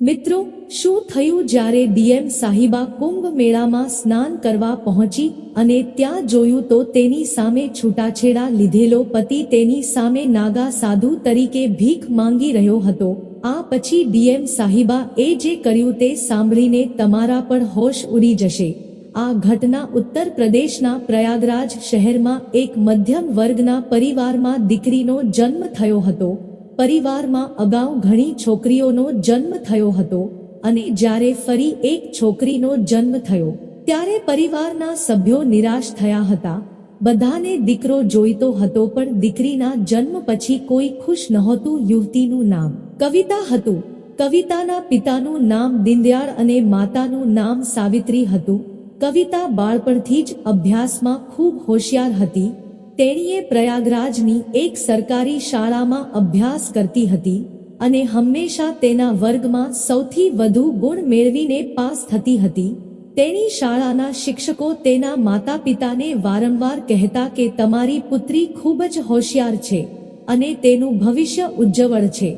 મિત્રો, શું થયું જ્યારે ડીએમ સાહિબા કુંભ મેળામાં સ્નાન કરવા પહોંચી અને ત્યાં જોયું તો તેની સામે છૂટાછેડા લીધેલો પતિ તેની સામે નાગા સાધુ તરીકે ભીખ માંગી રહ્યો હતો. આ પછી ડીએમ સાહિબા એ જે કર્યું તે સાંભળીને તમારા પણ હોશ ઉડી જશે. આ ઘટના ઉત્તર પ્રદેશના પ્રયાગરાજ શહેરમાં એક મધ્યમ વર્ગના પરિવારમાં દીકરીનો જન્મ થયો હતો. પરિવારમાં અગાઉ ઘણી છોકરીઓનો જન્મ થયો હતો અને જ્યારે ફરી એક છોકરીનો જન્મ થયો, ત્યારે પરિવારના સભ્યો નિરાશ થયા હતા. બધાને દીકરો જોઈતો હતો પણ દીકરીના જન્મ પછી કોઈ ખુશ નહોતું યુવતીનું નામ. કવિતા હતું. કવિતાના પિતાનું નામ દીનદયાળ અને માતાનું નામ સાવિત્રી હતું. કવિતા બાળપણથી જ અભ્યાસમાં ખૂબ હોશિયાર હતી. તેણીએ પ્રયાગરાજની એક સરકારી શાળામાં અભ્યાસ કરતી હતી અને હંમેશા તેના વર્ગમાં સૌથી વધુ ગુણ મેળવીને પાસ થતી હતી. તેની શાળાના શિક્ષકો તેના માતા પિતાને વારંવાર કહેતા કે તમારી પુત્રી ખૂબ જ હોશિયાર છે અને તેનું ભવિષ્ય ઉજ્જવળ છે.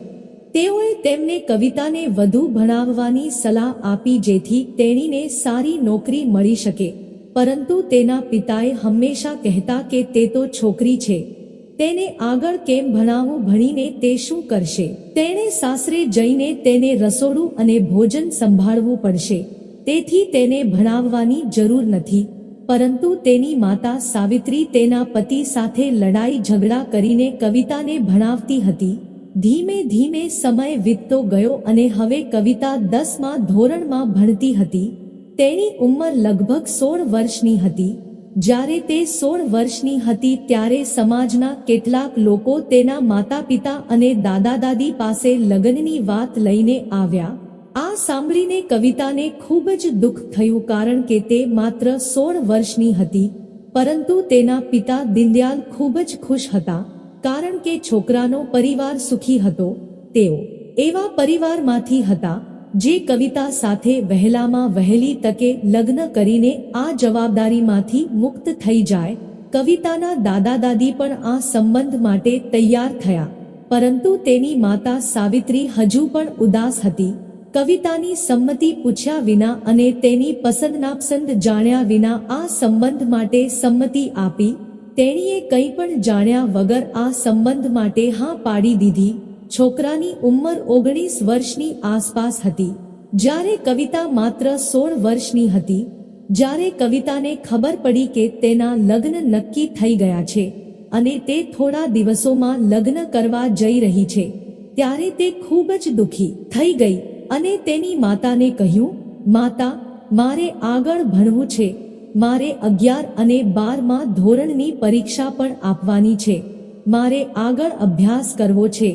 તેઓએ તેમને કવિતાને વધુ ભણાવવાની સલાહ આપી જેથી તેણીને સારી નોકરી મળી શકે. પરંતુ તેના પિતાએ હંમેશા કહેતા કે તે તો છોકરી છે. તેને આગળ કેમ ભણાવવું ભણીને તે શું કરશે? તેણે સાસરે જઈને તેને રસોડું અને ભોજન સંભાળવું પડશે. તેથી તેને ભણાવવાની જરૂર નથી. પરંતુ તેની માતા સાવિત્રી તેના પતિ સાથે લડાઈ ઝઘડા કરીને કવિતાને ભણાવતી હતી. ધીમે ધીમે સમય વીતતો ગયો અને હવે કવિતા દસમા ધોરણમાં ભણતી હતી. તેની ઉંમર લગભગ સોળ વર્ષની હતી. જ્યારે તે સોળ વર્ષની હતી ત્યારે સમાજના કેટલાક લોકો તેના માતા પિતા અને દાદા દાદી પાસે લગ્નની વાત લઈને આવ્યા. આ સાંભળીને કવિતાને ખૂબ જ દુઃખ થયું કારણ કે તે માત્ર સોળ વર્ષની હતી, પરંતુ તેના પિતા દિનદયાલ ખૂબ જ ખુશ હતા, કારણ કે છોકરાનો પરિવાર સુખી હતો. તેઓ એવા પરિવારમાંથી હતા જે કવિતા સાથે વહેલામાં વહેલી તકે લગ્ન કરીને આ જવાબદારીમાંથી મુક્ત થઈ જાય, કવિતાના દાદા દાદી પણ આ સંબંધ માટે તૈયાર થયા. પરંતુ તેની માતા સાવિત્રી હજુ પણ ઉદાસ હતી. કવિતાની સંમતિ પૂછ્યા વિના અને તેની પસંદ નાપસંદ જાણ્યા વિના આ સંબંધ માટે સંમતિ આપી. તેણીએ કંઈ પણ જાણ્યા વગર આ સંબંધ માટે હા પાડી દીધી. છોકરાની ઉંમર ઓગણીસ વર્ષની આસપાસ હતી. જ્યારે કવિતા માત્ર સોળ વર્ષની હતી, જ્યારે કવિતાને ખબર પડી કે તેના લગ્ન નક્કી થઈ ગયા છે અને તે થોડા દિવસોમાં લગ્ન કરવા જઈ રહી છે, ત્યારે તે ખૂબ જ દુઃખી થઈ ગઈ અને તેની માતાને કહ્યું, માતા, મારે આગળ ભણવું છે. મારે અગિયાર અને બારમાં ધોરણની પરીક્ષા પણ આપવાની છે. મારે આગળ અભ્યાસ કરવો છે.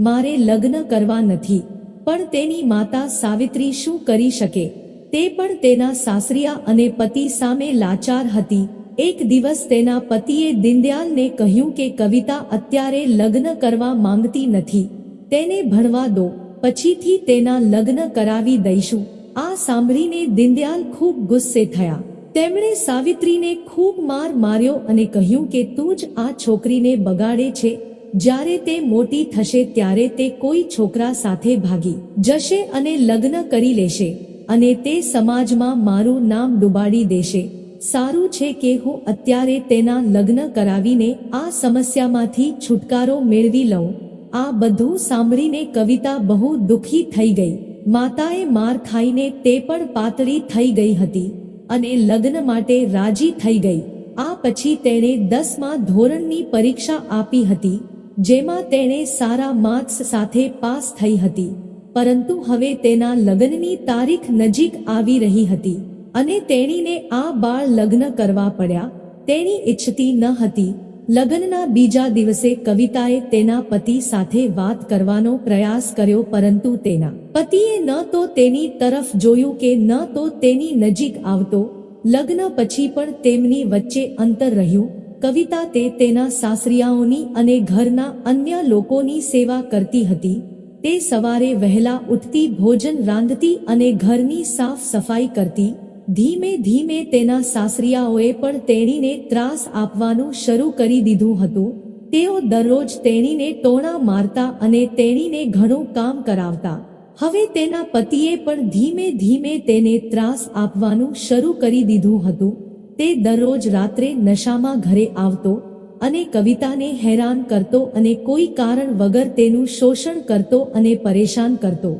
મારે લગ્ન કરવા નથી. પણ તેની માતા સાવિત્રી શું કરી શકે? તે પણ તેના સાસરિયા અને પતિ સામે લાચાર હતી. એક દિવસ તેના પતિએ દીનદયાલને કહ્યું કે કવિતા અત્યારે લગ્ન કરવા માંગતી નથી. તેને ભણવા દો, પછીથી તેના લગ્ન કરાવી દઈશું. આ સાંભળીને દીનદયાલ ખૂબ ગુસ્સે થયા. તેમણે સાવિત્રીને ખૂબ માર માર્યો અને કહ્યું કે તું જ આ છોકરીને બગાડે છે જ્યારે તે મોટી થશે ત્યારે તે કોઈ છોકરા સાથે ભાગી જશે અને લગ્ન કરી લેશે અને તે સમાજમાં મારું નામ ડુબાડી દેશે. સારું છે કે હું અત્યારે તેના લગ્ન કરાવીને આ સમસ્યામાંથી છુટકારો મેળવી લઉં. આ બધું સાંભળીને કવિતા બહુ દુઃખી થઈ ગઈ. માતાએ માર ખાઈને તે પણ પાતળી થઈ ગઈ હતી અને લગ્ન માટે રાજી થઈ ગઈ. આ પછી તેણે દસમા ધોરણની પરીક્ષા આપી હતી. જેમાં તેણે સારા માર્ક્સ સાથે પાસ થઈ હતી. પરંતુ હવે તેના લગ્નની તારીખ નજીક આવી રહી હતી અને તેણીને આ બાળ લગ્ન કરવા પડ્યા. તેણી ઈચ્છતી ન હતી. લગ્નના બીજા દિવસે કવિતાએ તેના પતિ સાથે વાત કરવાનો પ્રયાસ કર્યો, પરંતુ તેના પતિએ ન તો તેની તરફ જોયું કે ન તો તેની નજીક આવતો. લગ્ન પછી પણ તેમની વચ્ચે અંતર રહ્યું. કવિતા તે તેના સાસરિયાઓની અને ઘરના અન્ય લોકોની સેવા કરતી હતી. તે સવારે વહેલા ઉઠતી, ભોજન રાંધતી અને ઘરની સાફ સફાઈ કરતી. ધીમે ધીમે તેના સાસરિયાઓએ પણ તેણીને ત્રાસ આપવાનું શરૂ કરી દીધું હતું. તેઓ દરરોજ તેણીને ટોણા મારતા અને તેણીને ઘણું કામ કરાવતા. હવે તેના પતિએ પણ ધીમે ધીમે તેને ત્રાસ આપવાનું શરૂ કરી દીધું હતું. તે દરરોજ રાત્રે નશામાં ઘરે આવતો અને કવિતાને હેરાન કરતો અને કોઈ કારણ વગર તેનું શોષણ કરતો અને પરેશાન કરતો.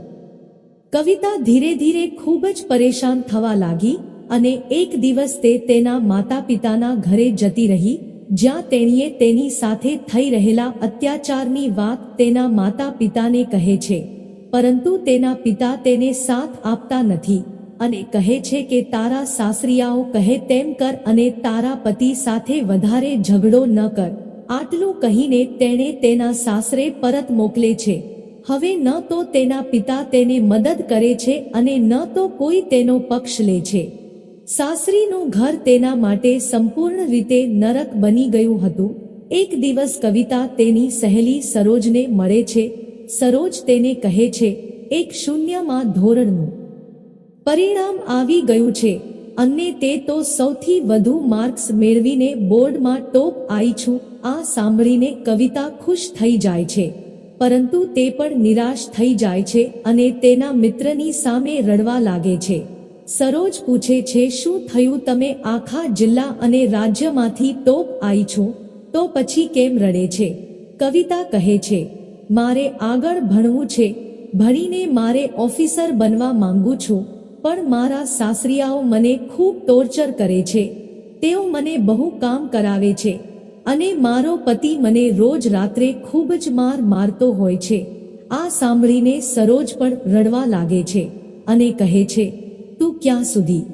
કવિતા ધીરે ધીરે ખૂબ જ પરેશાન થવા લાગી અને એક દિવસ તે તેના માતા પિતાના ઘરે જતી રહી, જ્યાં તેણીએ તેની સાથે થઈ રહેલા અત્યાચારની વાત તેના માતા પિતાને કહે છે, પરંતુ તેના પિતા તેને સાથ આપતા નથી. અને કહે છે કે તારા સાસરિયાઓ કહે તેમ કર અને તારા પતિ સાથે વધારે ઝઘડો ન કર. આટલું કહીને તેણે તેના સાસરે પરત મોકલે છે. હવે ન તો તેના પિતા તેને મદદ કરે છે અને ન તો કોઈ તેનો પક્ષ લે છે. સાસરીનું ઘર તેના માટે સંપૂર્ણ રીતે નરક બની ગયું હતું. એક દિવસ કવિતા તેની સહેલી સરોજને મળે છે. સરોજ તેને કહે છે, એક શૂન્યમાં ધોરણનું પરિણામ આવી ગયું છે. અને તે તો સૌથી વધુ માર્ક્સ મેળવીને બોર્ડમાં ટોપ આવી છું. આ સાંભળીને કવિતા ખુશ થઈ જાય છે. પરંતુ તે પણ નિરાશ થઈ જાય છે અને તેના મિત્રની સામે રડવા લાગે છે. સરોજ પૂછે છે, શું થયું તમે આખા જિલ્લા અને રાજ્યમાંથી ટોપ આવી છો? તો પછી કેમ રડે છે? કવિતા કહે છે, મારે આગળ ભણવું છે. ભણીને મારે ઓફિસર બનવા માંગુ છું. પણ મારા સાસરિયાઓ મને ખૂબ ટોર્ચર કરે છે. તેઓ મને બહુ કામ કરાવે છે અને મારો પતિ મને રોજ રાત્રે ખૂબ જ માર મારતો હોય છે. આ સાંભળીને સરોજ પણ રડવા લાગે છે અને કહે છે, તું ક્યાં સુધી?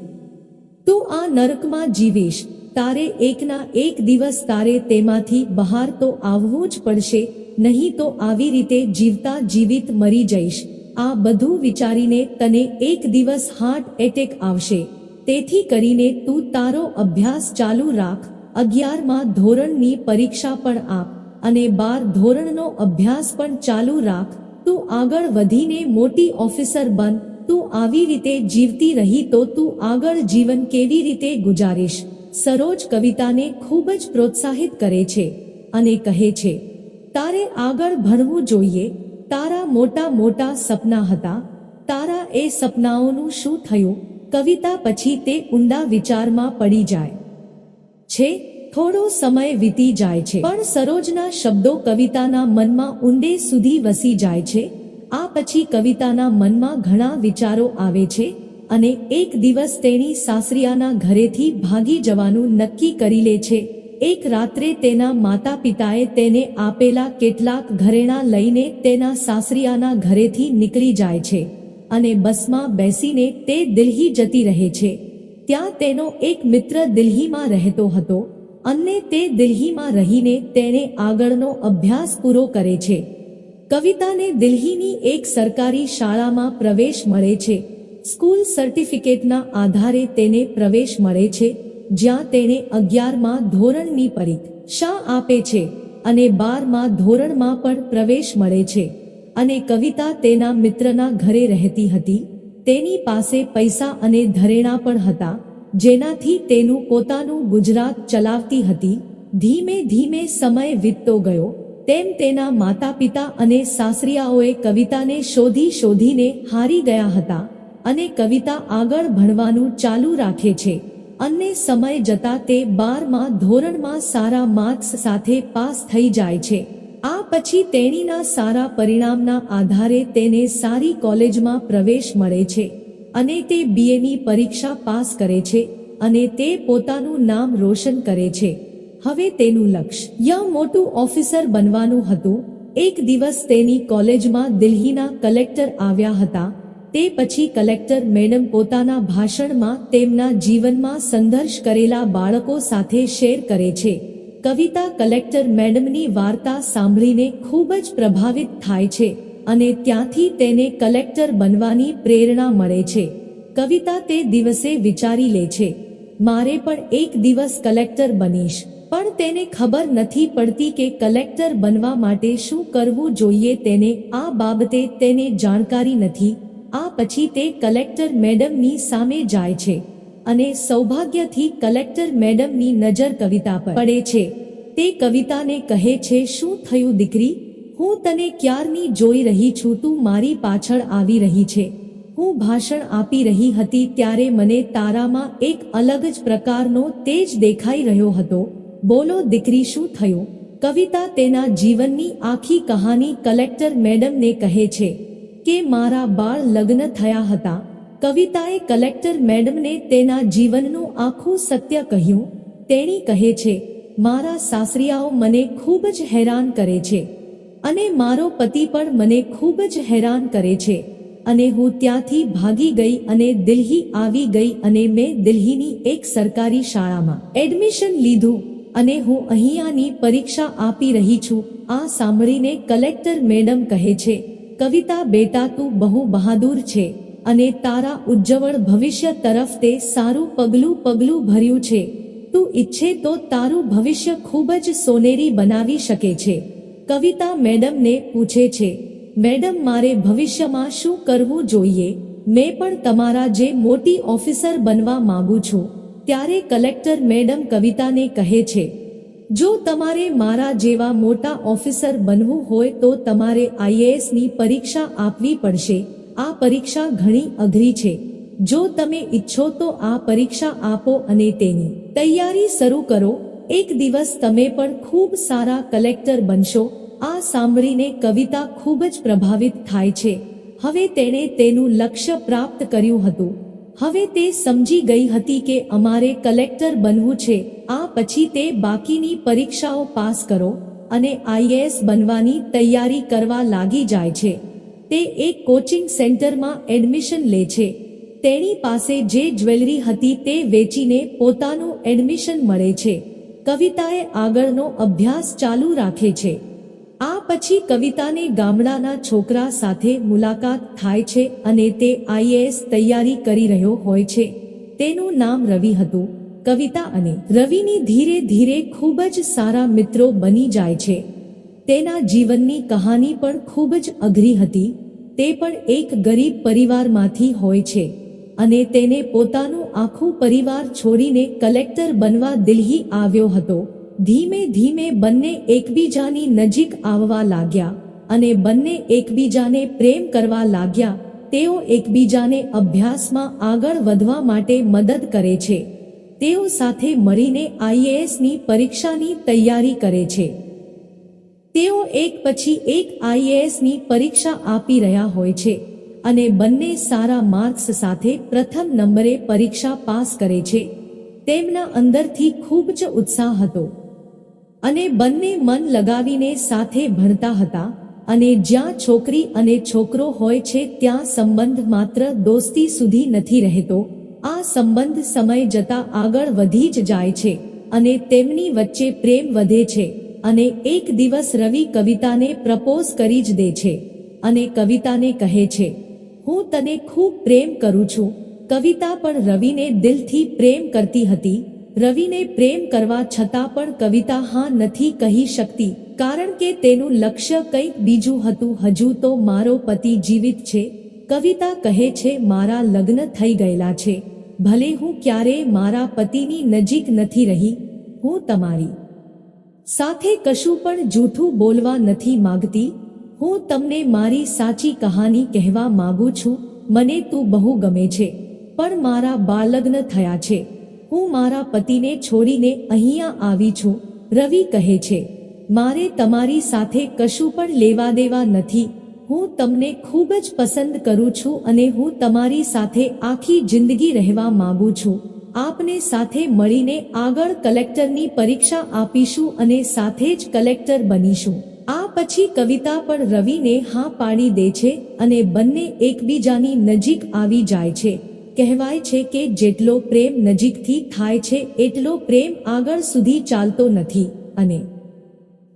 તું આ નરકમાં જીવીશ. તારે એકના એક દિવસ તારે તેમાંથી બહાર તો આવવું જ પડશે, નહીં તો આવી રીતે જીવતા જીવિત મરી જઈશ. આ બધું વિચારીને તને એક દિવસ હાર્ટ એટેક આવશે. તેથી કરીને તું તારો અભ્યાસ ચાલુ રાખ. અગિયારમાં ધોરણની પરીક્ષા પણ આપ અને બાર ધોરણનો અભ્યાસ પણ ચાલુ રાખ. તું આગળ વધીને મોટી ઓફિસર બન. તું આવી રીતે જીવતી રહી તો તું આગળ જીવન કેવી રીતે ગુજારીશ? સરોજ કવિતાને ખૂબ જ પ્રોત્સાહિત કરે છે અને કહે છે, તારે આગળ ભણવું જોઈએ. તારા મોટા મોટા સપના હતા. તારા એ સપનાઓનું શું થયું? કવિતા પછી તે ઊંડા વિચારમાં પડી જાય. છે, થોડો સમય વીતી જાય છે. પણ સરોજના શબ્દો કવિતાના મનમાં ઊંડે સુધી વસી જાય છે. આ પછી કવિતાના મનમાં ઘણા વિચારો આવે છે અને એક દિવસ તેણી સાસરિયાના ઘરેથી ભાગી જવાનું નક્કી કરી લે છે. એક રાત્રે તેના માતા પિતાએ તેને આપેલા કેટલાક ઘરેણા લઈને તેના સાસરિયાના ઘરેથી નીકળી જાય છે અને બસમાં બેસીને તે દિલ્હી જતી રહે છે. ત્યાં તેનો એક મિત્ર દિલ્હીમાં રહેતો હતો. અને તે દિલ્હીમાં રહીને તેણે આગળનો અભ્યાસ પૂરો કરે છે. કવિતાને દિલ્હીની એક સરકારી શાળામાં પ્રવેશ મળે છે. સ્કૂલ સર્ટિફિકેટના આધારે તેને પ્રવેશ મળે છે. જ્યાં તેણે અગિયારમાં ધોરણની પરીક્ષા આપે છે અને બારમાં ધોરણમાં પણ પ્રવેશ મળે છે? અને કવિતા તેના મિત્રના ઘરે રહેતી હતી. તેની પાસે પૈસા અને ધરેણા પણ હતા, જેનાથી તેનું પોતાનું ગુજરાત ચલાવતી હતી. ધીમે ધીમે સમય વીતતો ગયો, તેમ તેના માતા પિતા અને સાસરિયાઓએ કવિતાને શોધી શોધીને હારી ગયા હતા અને કવિતા આગળ ભણવાનું ચાલુ રાખે છે. અને સમય જતા તે બારમાં ધોરણમાં સારા માર્ક્સ સાથે પાસ થઈ જાય છે. આ પછી તેણીના સારા પરિણામના આધારે તેને સારી કોલેજમાં પ્રવેશ મળે છે અને તે બીએની પરીક્ષા પાસ કરે છે અને તે પોતાનું નામ રોશન કરે છે. હવે તેનું લક્ષ્ય. મોટું ઓફિસર બનવાનું હતું. એક દિવસ તેની કોલેજમાં દિલ્હીના કલેક્ટર આવ્યા હતા. તે પછી કલેક્ટર મેડમ પોતાના ભાષણમાં તેમના જીવનમાં સંઘર્ષ કરેલા બાળકો સાથે શેર કરે છે. કવિતા કલેક્ટર મેડમની વાર્તા સાંભળીને ખૂબ જ પ્રભાવિત થાય છે અને ત્યાંથી તેને કલેક્ટર બનવાની પ્રેરણા મળે છે. કવિતા તે દિવસે વિચારી લે છે, મારે પણ એક દિવસ કલેક્ટર બનીશ, પણ તેને ખબર નથી પડતી કે કલેક્ટર બનવા માટે શું કરવું જોઈએ, તેને આ બાબતે તેને જાણકારી નથી આ પછી તે કલેક્ટર મેડમની સામે જાય છે અને સૌભાગ્યથી કલેક્ટર મેડમની નજર કવિતા પર પડે છે. તે કવિતાને કહે છે, શું થયું દીકરી? હું તને ક્યારની જોઈ રહી છું? તું મારી પાછળ આવી રહી છે. હું ભાષણ આપી રહી હતી ત્યારે મને તારામાં એક અલગ જ પ્રકારનો તેજ દેખાઈ રહ્યો હતો. બોલો દીકરી, શું થયું? કવિતા તેના જીવનની આખી કહાની કલેક્ટર મેડમને કહે છે. કે મારા બાળ લગ્ન થયા હતા. કવિતાએ કલેક્ટર મેડમને તેના જીવનનું આખું સત્ય કહ્યું. તેણી કહે છે, મારા સાસરિયાઓ મને ખૂબ જ હેરાન કરે છે. અને મારો પતિ પણ મને ખૂબ જ હેરાન કરે છે. અને હું ત્યાંથી ભાગી ગઈ અને દિલ્હી આવી ગઈ અને મેં દિલ્હીની એક સરકારી શાળામાં એડમિશન લીધું. અને હું અહીંયાની પરીક્ષા આપી રહી છું. આ સાંભળીને કલેક્ટર મેડમ કહે છે કવિતા બેટા તું બહુ બહાદુર છે અને તારા ઉજ્જવળ ભવિષ્ય તરફ તે સારું પગલું પગલું ભર્યું છે. તું ઈચ્છે તો તારું ભવિષ્ય ખૂબ જ સોનેરી બનાવી શકે છે. કવિતા મેડમને પૂછે છે, મેડમ, મારે ભવિષ્યમાં શું કરવું જોઈએ? મેં પણ તમારા જે મોટી ઓફિસર બનવા માંગુ છું. ત્યારે કલેક્ટર મેડમ કવિતાને કહે છે જો તમારે મારા જેવા મોટા ઓફિસર બનવું હોય તો તમારે આઈએએસની પરીક્ષા આપવી પડશે. આ પરીક્ષા ઘણી અઘરી છે. જો તમે ઈચ્છો તો આ પરીક્ષા આપો અને તેની તૈયારી શરૂ કરો. એક દિવસ તમે પણ ખૂબ સારા કલેક્ટર બનશો. આ સાંભળીને કવિતા ખૂબ જ પ્રભાવિત થાય છે. હવે તેણે તેનું લક્ષ્ય પ્રાપ્ત કર્યું હતું. હવે તે સમજી ગઈ હતી કે અમારે કલેક્ટર બનવું છે. આ પછી તે બાકીની પરીક્ષાઓ પાસ કરો અને આઈએએસ બનવાની તૈયારી કરવા લાગી જાય છે. તે એક કોચિંગ સેન્ટરમાં એડમિશન લે છે. તેની પાસે જે જ્વેલરી હતી તે વેચીને પોતાનું એડમિશન મળે છે. કવિતાએ આગળનો અભ્યાસ ચાલુ રાખે છે. આ પછી કવિતાને ગામડાના છોકરા સાથે મુલાકાત થાય છે અને તે આઈએએસ તૈયારી કરી રહ્યો હોય છે. તેનું નામ રવિ હતું. કવિતા અને રવિની ધીરે ધીરે ખૂબ જ સારા મિત્રો બની જાય છે. તેના જીવનની કહાની પણ ખૂબ જ અઘરી હતી. તે પણ એક ગરીબ પરિવારમાંથી હોય છે. અને તેને પોતાનું આખું પરિવાર છોડીને કલેક્ટર બનવા દિલ્હી આવ્યો હતો. ધીમે ધીમે બંને એકબીજાની નજીક આવવા લાગ્યા અને બંને એકબીજાને પ્રેમ કરવા લાગ્યા. તેઓ એકબીજાને અભ્યાસમાં આગળ વધવા માટે મદદ કરે છે. તેઓ સાથે મળીને આઈએએસની પરીક્ષાની તૈયારી કરે છે. તેઓ એક પછી એક આઈએએસની પરીક્ષા આપી રહ્યા હોય છે અને બંને સારા માર્ક્સ સાથે પ્રથમ નંબરે પરીક્ષા પાસ કરે છે. તેમના અંદરથી ખૂબ જ ઉત્સાહ હતો. અને બંને મન લગાવીને સાથે ભણતા હતા અને જ્યાં છોકરી અને છોકરો હોય છે ત્યાં સંબંધ માત્ર દોસ્તી સુધી નથી રહેતો. આ સંબંધ સમય જતા આગળ વધી જ જાય છે અને તેમની વચ્ચે પ્રેમ વધે છે અને એક દિવસ રવિ કવિતાને પ્રપોઝ કરી જ દે છે અને કવિતાને કહે છે, હું તને ખૂબ પ્રેમ કરું છું. કવિતા પણ રવિને દિલથી પ્રેમ કરતી હતી. રવિને પ્રેમ કરવા છતાં પણ કવિતા હા નથી કહી શકતી. કારણ કે તેનું લક્ષ્ય કંઈક બીજું હતું. હજુ તો મારો પતિ જીવિત છે. કવિતા કહે છે, મારા લગ્ન થઈ ગયેલા છે. ભલે હું ક્યારેય મારા પતિની નજીક નથી રહી. હું તમારી સાથે કશું પણ જૂઠું બોલવા નથી માંગતી. હું તમને મારી સાચી કહાની કહેવા માગું છું. મને તું બહુ ગમે છે. પણ મારા બાળલગ્ન થયા છે. હું મારા પતિને છોડીને અહીંયા આવી છું. રવિ કહે છે, મારે તમારી સાથે કશું પણ લેવા દેવા નથી. હું તમને ખૂબ જ પસંદ કરું છું અને હું તમારી સાથે આખી જિંદગી રહેવા માંગુ છું. આપને સાથે મળીને આગળ કલેક્ટરની પરીક્ષા આપીશું અને સાથે જ કલેક્ટર બનીશું. આ પછી કવિતા પણ રવિને હા પાડી દે છે અને બંને એકબીજાની નજીક આવી જાય છે. કહેવાય છે કે જેટલો પ્રેમ નજીકથી થાય છે, એટલો પ્રેમ આગળ સુધી ચાલતો નથી. અને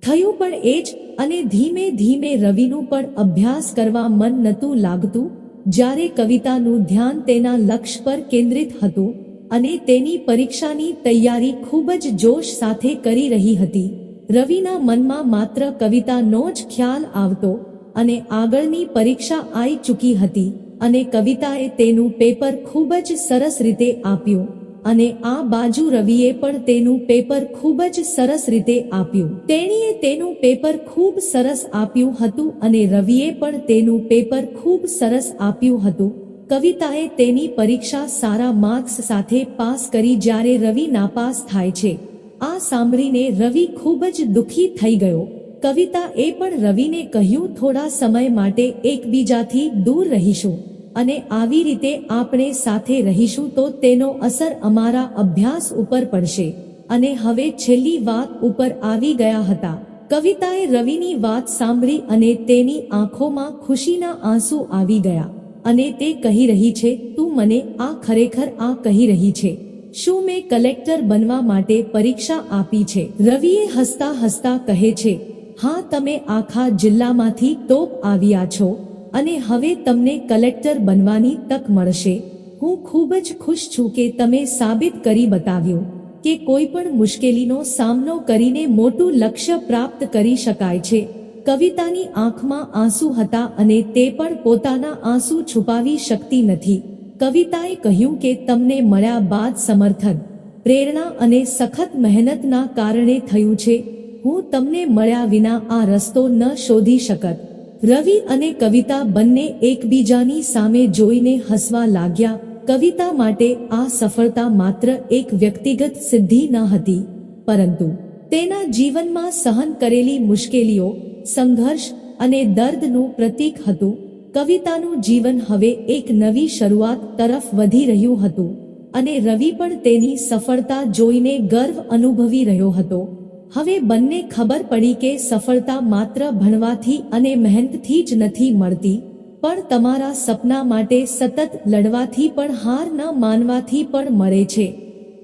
થયું પણ એ જ, અને ધીમે ધીમે રવિનું પણ અભ્યાસ કરવા મન નહોતું લાગતું, જ્યારે કવિતાનું ધ્યાન તેના લક્ષ્ય પર કેન્દ્રિત હતું, અને તેની પરીક્ષાની તૈયારી ખૂબ જ જોશ સાથે કરી રહી હતી. રવિના મનમાં માત્ર કવિતાનો જ ખ્યાલ આવતો, અને આગળની પરીક્ષા આવી ચૂકી હતી. અને કવિતાએ તેનું પેપર ખૂબ જ સરસ રીતે આપ્યું અને આ બાજુ રવિએ પણ તેનું પેપર ખૂબ જ સરસ રીતે આપ્યું. તેણીએ તેનું પેપર ખૂબ સરસ આપ્યું હતું અને રવિએ પણ તેનું પેપર ખૂબ સરસ આપ્યું હતું. કવિતાએ તેની પરીક્ષા સારા માર્ક્સ સાથે પાસ કરી જ્યારે રવિ નાપાસ થાય છે. આ સાંભળીને રવિ ખૂબ જ દુઃખી થઈ ગયો. કવિતા એ પણ રવિને કહ્યું, થોડા સમય માટે એકબીજાથી દૂર રહીશું અને આવી રીતે આપણે સાથે રહીશું તો તેનો અસર અમારા અભ્યાસ ઉપર પડશે. અને હવે છેલ્લી વાત ઉપર આવી ગયા હતા. કવિતાએ રવિની વાત સાંભળી અને તેની આંખોમાં ખુશીના આંસુ આવી ગયા અને તે કહી રહી છે, તું મને આ ખરેખર આ કહી રહી છે. શું મેં કલેક્ટર બનવા માટે પરીક્ષા આપી છે? રવિએ હસતા હસતા કહે છે હા, તમે આખા જિલ્લામાંથી ટોપ આવ્યા છો અને હવે તમને કલેક્ટર બનવાની તક મળશે. હું ખૂબ જ ખુશ છું કે તમે સાબિત કરી બતાવ્યું કે કોઈ પણ મુશ્કેલીનો સામનો કરીને મોટું લક્ષ્ય પ્રાપ્ત કરી શકાય છે. કવિતાની આંખમાં આંસુ હતા અને તે પણ પોતાના આંસુ છુપાવી શકતી નથી. કવિતાએ કહ્યું કે તમને મળ્યા બાદ સમર્થન, પ્રેરણા અને સખત મહેનતના કારણે થયું છે. હું તમને મળ્યા વિના આ રસ્તો ન શોધી શકત. રવિ અને કવિતા બંને એકબીજાની સામે જોઈને હસવા લાગ્યા. કવિતા માટે આ સફળતા માત્ર એક વ્યક્તિગત સિદ્ધિ ન હતી. પરંતુ તેના જીવનમાં સહન કરેલી મુશ્કેલીઓ, સંઘર્ષ અને દર્દનું પ્રતીક હતું. કવિતાનું જીવન હવે એક નવી શરૂઆત તરફ વધી રહ્યું હતું. અને રવિ પણ તેની સફળતા જોઈને ગર્વ અનુભવી રહ્યો હતો. હવે બંને ખબર પડી કે સફળતા માત્ર ભણવાથી અને મહેનતથી જ નથી મળતી, પણ તમારા સપના માટે સતત લડવાથી પણ હાર ન માનવાથી પણ મળે છે.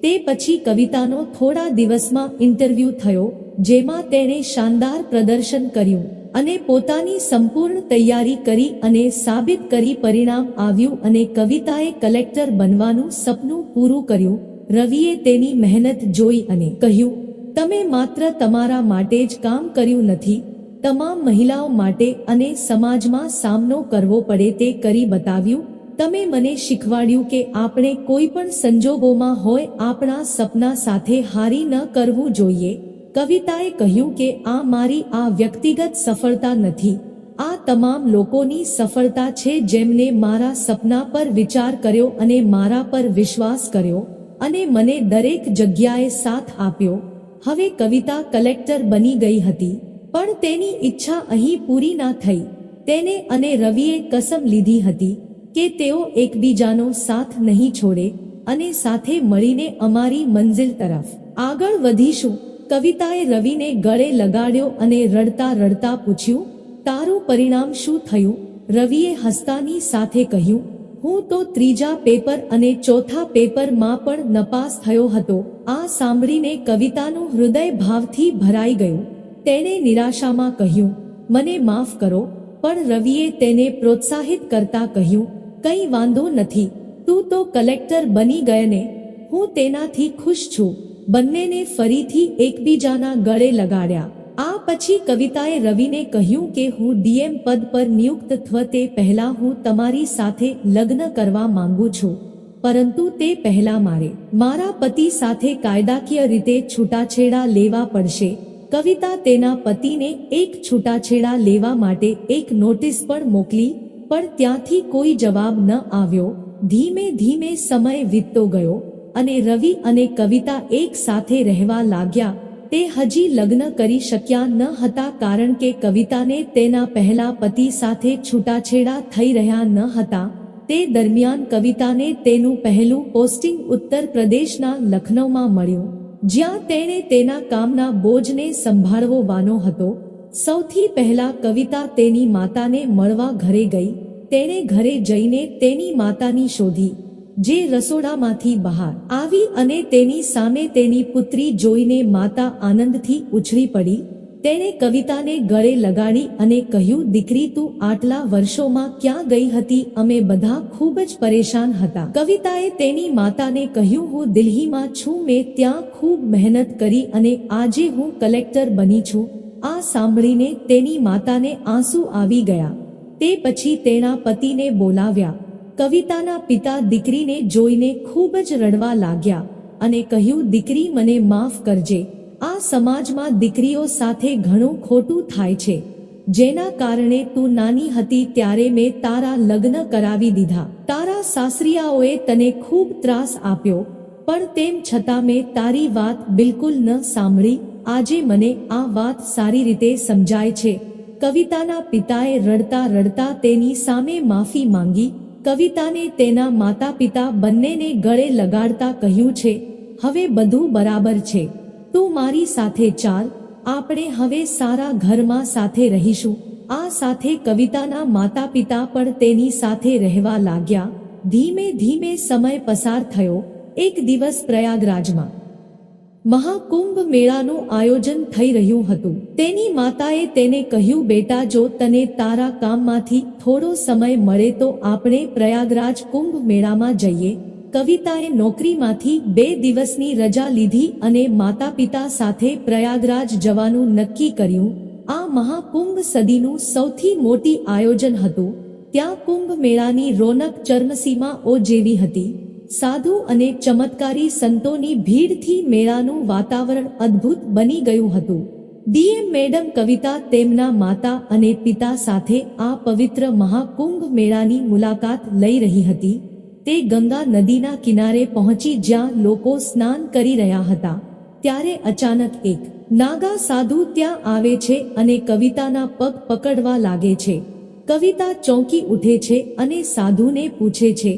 તે પછી કવિતાનો થોડા દિવસમાં ઇન્ટરવ્યૂ થયો, જેમાં તેણે શાનદાર પ્રદર્શન કર્યું અને પોતાની સંપૂર્ણ તૈયારી કરી અને સાબિત કરી પરિણામ આવ્યું અને કવિતાએ કલેક્ટર બનવાનું સપનું પૂરું કર્યું. રવિએ તેની મહેનત જોઈ અને કહ્યું તમે માત્ર તમારા માટે જ કામ કર્યું નથી. તમામ મહિલાઓ માટે અને સમાજમાં સામનો કરવો પડે તે કરી બતાવ્યું. તમે મને શીખવાડ્યું કે આપણે કોઈ પણ સંજોગોમાં હોય આપણા સપના સાથે હારી ન કરવું જોઈએ. કવિતાએ કહ્યું કે આ મારી આ વ્યક્તિગત સફળતા નથી. આ તમામ લોકોની સફળતા છે જેમને મારા સપના પર વિચાર કર્યો અને મારા પર વિશ્વાસ કર્યો અને મને દરેક જગ્યાએ સાથ આપ્યો. હવે કવિતા કલેક્ટર બની ગઈ હતી, પણ તેની ઈચ્છા અહીં પૂરી ના થઈ. તેને અને રવિએ કસમ લીધી હતી કે તેઓ એકબીજાનો સાથ નહીં છોડે અને સાથે મળીને અમારી મંઝિલ તરફ આગળ વધીશું. કવિતાએ રવિને ગળે લગાડ્યો અને રડતા રડતા પૂછ્યું, તારું પરિણામ શું થયું? રવિએ હસતાની સાથે કહ્યું હું તો ત્રીજા પેપર અને ચોથા પેપરમાં પણ નપાસ થયો હતો. આ સાંભળીને કવિતાનું હૃદય ભાવથી ભરાઈ ગયું. તેણે નિરાશામાં કહ્યું, મને માફ કરો, પણ રવિએ તેને પ્રોત્સાહિત કરતા કહ્યું, કંઈ વાંધો નથી, તું તો કલેક્ટર બની ગયને, હું તેનાથી ખુશ છું. બંનેને ફરીથી એકબીજાના ગળે લગાડ્યા. આ પછી કવિતાએ રવિને કહ્યું કે હું ડીએમ પદ પર નિયુક્ત થવ તે પહેલા હું તમારી સાથે લગ્ન કરવા માંગુ છું. પરંતુ તે પહેલા મારે મારા પતિ સાથે કાયદાકીય રીતે છૂટાછેડા લેવા પડશે. કવિતા તેના પતિને એક છૂટાછેડા લેવા માટે એક નોટિસ પણ મોકલી, પણ ત્યાંથી કોઈ જવાબ ન આવ્યો. ધીમે ધીમે સમય વીતતો ગયો અને રવિ અને કવિતા એક સાથે રહેવા લાગ્યા. તે હજી લગ્ન કરી શક્યા ન હતા કારણ કે કવિતાને તેના પહેલા પતિ સાથે છૂટાછેડા થઈ રહ્યા ન હતા. તે દરમિયાન કવિતાને તેનું પહેલું પોસ્ટિંગ ઉત્તર પ્રદેશના લખનૌમાં મળ્યું. જ્યાં તેણે તેના કામના બોજને સંભાળવવાનો હતો. સૌથી પહેલા કવિતા તેની માતાને મળવા ઘરે ગઈ. તેણે ઘરે જઈને તેની માતાની શોધી. જે રસોડામાંથી બહાર આવી અને તેની સામે તેની પુત્રી જોઈને માતા આનંદથી ઉછળી પડી. તેણે કવિતાને ગળે લગાડી અને કહ્યું, દીકરી, તું આટલા વર્ષોમાં ક્યાં ગઈ હતી? અમે બધા ખૂબ જ પરેશાન હતા. કવિતાએ તેની માતાને કહ્યું, હું દિલ્હીમાં છું, મેં ત્યાં ખૂબ મહેનત કરી અને આજે હું કલેક્ટર બની છું. આ સાંભળીને તેની માતાને આંસુ આવી ગયા. તે પછી તેના પતિને બોલાવ્યા. કવિતાના પિતા દીકરીને જોઈને ખૂબ જ રડવા લાગ્યા અને કહ્યું, દીકરી, મને માફ કરજે. આ સમાજમાં દીકરીઓ સાથે ઘણું ખોટું થાય છે. જેના કારણે તું નાની હતી ત્યારે મેં તારા લગ્ન કરાવી દીધા. તારા સાસરિયાઓએ તને ખૂબ ત્રાસ આપ્યો, પણ તેમ છતાં મેં તારી વાત બિલકુલ ન સાંભળી. આજે મને આ વાત સારી રીતે સમજાય છે. કવિતાના પિતાએ રડતા રડતા તેની સામે માફી માંગી કવિતાને તેના માતા પિતા બંનેને ગળે લગાડતા કહ્યું છે, હવે બધું બરાબર છે. તું મારી સાથે ચાલ. આપણે હવે સારા ઘરમાં સાથે રહીશું. આ સાથે કવિતાના માતા પિતા પણ તેની સાથે રહેવા લાગ્યા. ધીમે ધીમે સમય પસાર થયો. એક દિવસ પ્રયાગરાજમાં મહાકુંભ મેળાનું આયોજન થઈ રહ્યું હતું. તેની માતાએ તેને કહ્યું, બેટા, જો તને તારા કામમાંથી થોડો સમય મળે તો આપણે પ્રયાગરાજ કુંભ મેળામાં જઈએ. કવિતાએ નોકરીમાંથી બે દિવસની રજા લીધી અને માતા પિતા સાથે પ્રયાગરાજ જવાનું નક્કી કર્યું. આ મહાકુંભ સદીનું સૌથી મોટી આયોજન હતું. ત્યાં કુંભ મેળાની રોનક ચર્મસીમાઓ જેવી હતી. સાધુ અને ચમત્કારી સંતોની ભીડથી મેળાનું વાતાવરણ અદ્ભુત બની ગયું હતું. ડીએમ મેડમ કવિતા તેમના માતા અને પિતા સાથે આ પવિત્ર મહાકુંભ મેળાની મુલાકાત લઈ રહી હતી. તે ગંગા નદીના કિનારે પહોંચી જ્યાં લોકો સ્નાન કરી રહ્યા હતા. ત્યારે અચાનક એક નાગા સાધુ ત્યાં આવે છે અને કવિતાના પગ પકડવા લાગે છે. કવિતા ચોંકી ઉઠે છે અને સાધુને પૂછે છે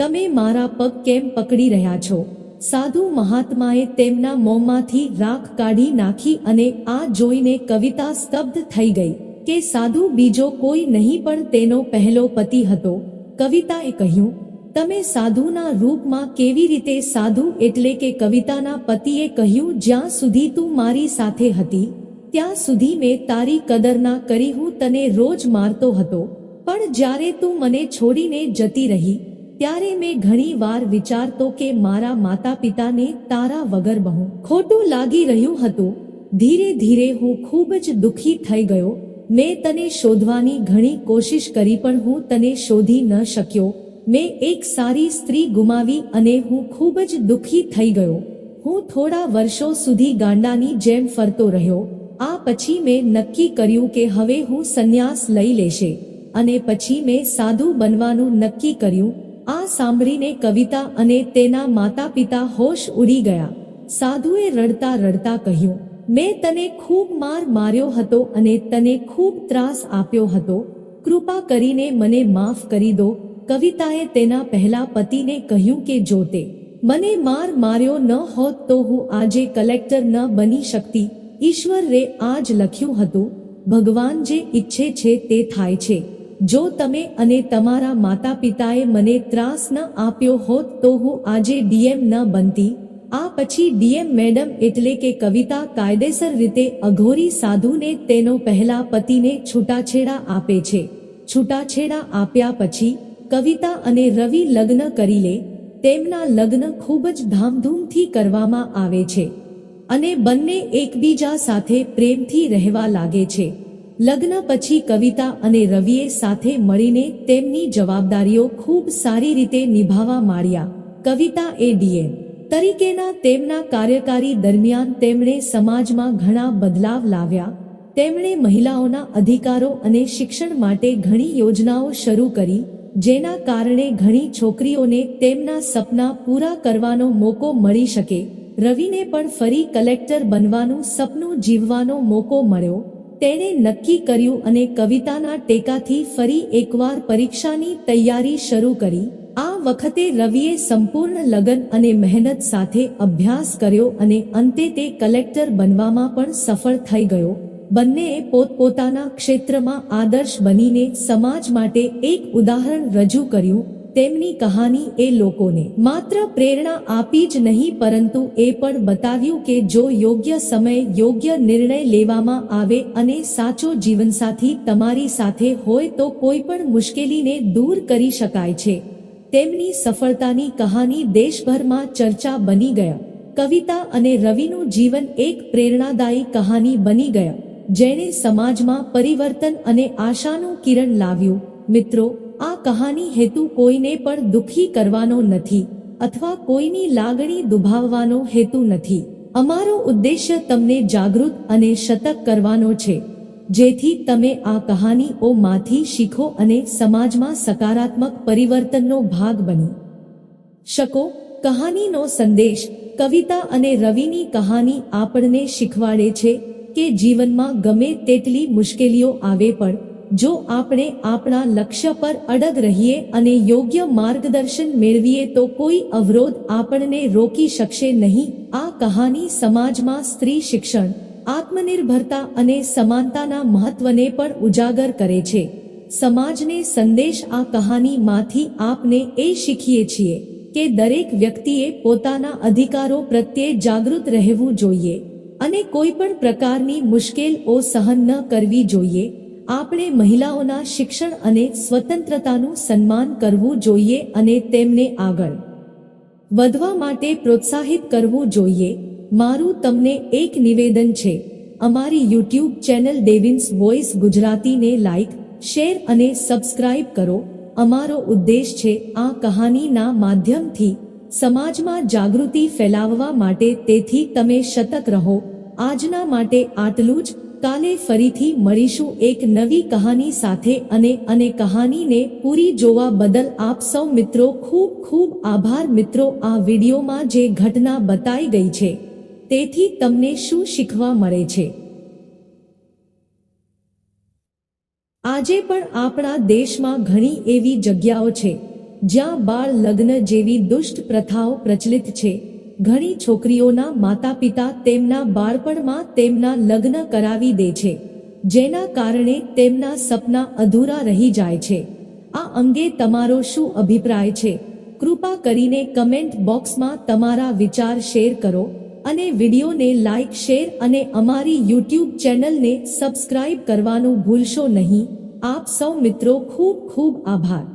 તમે મારા પગ કેમ પકડી રહ્યા છો? સાધુ મહાત્માએ તેમના મોંમાંથી રાખ કાઢી નાખી અને આ જોઈને કવિતા સ્તબ્ધ થઈ ગઈ કે સાધુ બીજો કોઈ નહીં પણ તેનો પહેલો પતિ હતો. કવિતાએ કહ્યું, તમે સાધુના રૂપમાં કેવી રીતે સાધુ એટલે કે કવિતાના પતિએ કહ્યું, જ્યાં સુધી તું મારી સાથે હતી, ત્યાં સુધી મેં તારી કદર ના કરી હું તને રોજ મારતો હતો. પણ જ્યારે તું મને છોડીને જતી રહી ત્યારે મેં ઘણી વાર વિચારતો કે મારા માતા પિતાને તારા વગર બહુ ખોટું લાગી રહ્યું હતું. ધીરે ધીરે હું ખૂબ જ દુઃખી થઈ ગયો. મેં તને શોધવાની ઘણી કોશિશ કરી પણ હું તને શોધી ન શક્યો. મેં એક સારી સ્ત્રી ગુમાવી અને હું ખૂબ જ દુઃખી થઈ ગયો. હું થોડા વર્ષો સુધી ગાંડાની જેમ ફરતો રહ્યો. આ પછી મેં નક્કી કર્યું કે હવે હું સંન્યાસ લઈ લેશે. અને પછી મેં સાધુ બનવાનું નક્કી કર્યું. આ સાંભળીને કવિતા અને તેના માતા પિતા હોશ ઉડી ગયા. સાધુએ રડતા રડતા કહ્યું, મેં તને ખૂબ માર માર્યો હતો અને તને ખૂબ ત્રાસ આપ્યો હતો. કૃપા કરીને મને માફ કરી દો. કવિતાએ તેના પહેલા પતિને કહ્યું કે, જો તે મને માર માર્યો ન હોત તો હું આજે કલેક્ટર ન બની શકતી. ઈશ્વરે આજ લખ્યું હતું, ભગવાન જે ઈચ્છે છે તે થાય છે. જો તમે અને તમારા માતા પિતાએ મને ત્રાસ ન આપ્યો હોત તો હું આજે ડીએમ ન બનતી. આ પછી ડીએમ મેડમ એટલે કે કવિતા કાયદેસર રીતે અઘોરી સાધુને તેનો પહેલા પતિને છૂટાછેડા આપે છે. છૂટાછેડા આપ્યા પછી કવિતા અને રવિ લગ્ન કરી લે. તેમના લગ્ન ખૂબ જ ધામધૂમથી કરવામાં આવે છે. અને બંને એકબીજા સાથે પ્રેમથી રહેવા લાગે છે. લગ્ન પછી કવિતા અને રવિએ સાથે મળીને તેમની જવાબદારીઓ ખૂબ સારી રીતે નિભાવવા માંડ્યા. કવિતા એ ડીએમ તરીકેના તેમના કાર્યકારી દરમિયાન તેમણે સમાજમાં ઘણા બદલાવ લાવ્યા. તેમણે મહિલાઓના અધિકારો અને શિક્ષણ માટે ઘણી યોજનાઓ શરૂ કરી, જેના કારણે ઘણી છોકરીઓને તેમના સપના પૂરા કરવાનો મોકો મળી શકે. રવિને પણ ફરી કલેક્ટર બનવાનું સપનું જીવવાનો મોકો મળ્યો. તેણે નક્કી કર્યું અને કવિતાના ટેકાથી ફરી એકવાર પરીક્ષાની તૈયારી શરૂ કરી. આ વખતે રવિએ સંપૂર્ણ લગન અને મહેનત સાથે અભ્યાસ કર્યો અને અંતે તે કલેક્ટર બનવામાં પણ સફળ થઈ ગયો. બંનેએ પોતપોતાના ક્ષેત્રમાં આદર્શ બનીને સમાજ માટે એક ઉદાહરણ રજૂ કર્યું. તેમની કહાની એ લોકોને માત્ર પ્રેરણા આપી જ નહીં, પરંતુ એ પણ બતાવ્યું કે જો યોગ્ય સમયે, યોગ્ય નિર્ણય લેવામાં આવે અને સાચો જીવનસાથી તમારી સાથે હોય તો કોઈ પણ મુશ્કેલીને દૂર કરી શકાય છે. તેમની સફળતાની કહાની દેશભરમાં ચર્ચા બની ગયા. કવિતા અને રવિનું જીવન એક પ્રેરણાદાયી કહાની બની ગયા, જેણે સમાજમાં પરિવર્તન અને આશાનું કિરણ લાવ્યું. મિત્રો આ કહાની હેતુ કોઈને પણ દુઃખી કરવાનો નથી અથવા કોઈની લાગણી દુભાવવાનો હેતુ નથી. અમારો ઉદ્દેશ્ય તમને જાગૃત અને શતક કરવાનો છે. જેથી તમે આ કહાનીઓમાંથી શીખો અને સમાજમાં સકારાત્મક પરિવર્તનનો ભાગ બની શકો. કહાનીનો સંદેશ કવિતા અને રવિની કહાની આપણને શીખવાડે છે કે જીવનમાં ગમે તેટલી મુશ્કેલીઓ આવે પણ જો આપણે આપણા લક્ષ્ય પર અડગ રહીએ અને યોગ્ય માર્ગદર્શન મેળવીએ તો કોઈ અવરોધ આપણને રોકી શકશે નહીં. આ કહાની સમાજમાં સ્ત્રી શિક્ષણ, આત્મનિર્ભરતા અને સમાનતાના મહત્વને પણ ઉજાગર કરે છે. સમાજને સંદેશ આ કહાનીમાંથી આપને એ શીખીએ છીએ કે દરેક વ્યક્તિએ પોતાના અધિકારો પ્રત્યે જાગૃત રહેવું જોઈએ અને કોઈ પણ પ્રકારની મુશ્કેલઓ સહન ન કરવી જોઈએ. આપણે મહિલાઓના શિક્ષણ અને સ્વતંત્રતાનું સન્માન કરવું જોઈએ અને તેમને આગળ વધવા માટે પ્રોત્સાહિત કરવું જોઈએ. મારું તમને એક નિવેદન છે. અમારી યુટ્યુબ ચેનલ ડેવિન્સ વોઇસ ગુજરાતીને લાઇક શેર અને સબસ્ક્રાઇબ કરો. અમારો ઉદ્દેશ છે આ કહાનીના માધ્યમથી સમાજમાં જાગૃતિ ફેલાવવા માટે તેથી તમે શતક રહો. આજના માટે આટલું જ. કાલે ફરીથી મળીશું એક નવી કહાની સાથે અને અને કહાનીને પૂરી જોવા બદલ આપ સૌ મિત્રો ખૂબ ખૂબ આભાર મિત્રો આ વિડીયોમાં જે ઘટના બતાઈ ગઈ છે તેથી તમને શું શીખવા મળે છે. આજે પણ આપણા દેશમાં ઘણી એવી જગ્યાઓ છે જ્યાં બાળ લગ્ન જેવી દુષ્ટ પ્રથાઓ પ્રચલિત છે. ઘણી છોકરીઓના માતા પિતા તેમના બાળપણમાં તેમના લગ્ન કરાવી દે છે, જેના કારણે તેમના સપના અધૂરા રહી જાય છે. આ અંગે તમારો શું અભિપ્રાય છે? કૃપા કરીને કમેન્ટ બોક્સમાં તમારા વિચાર શેર કરો અને વિડીયોને લાઇક શેર અને અમારી યુટ્યુબ ચેનલને સબસ્ક્રાઇબ કરવાનું ભૂલશો નહીં. આપ સૌ મિત્રો ખૂબ ખૂબ આભાર.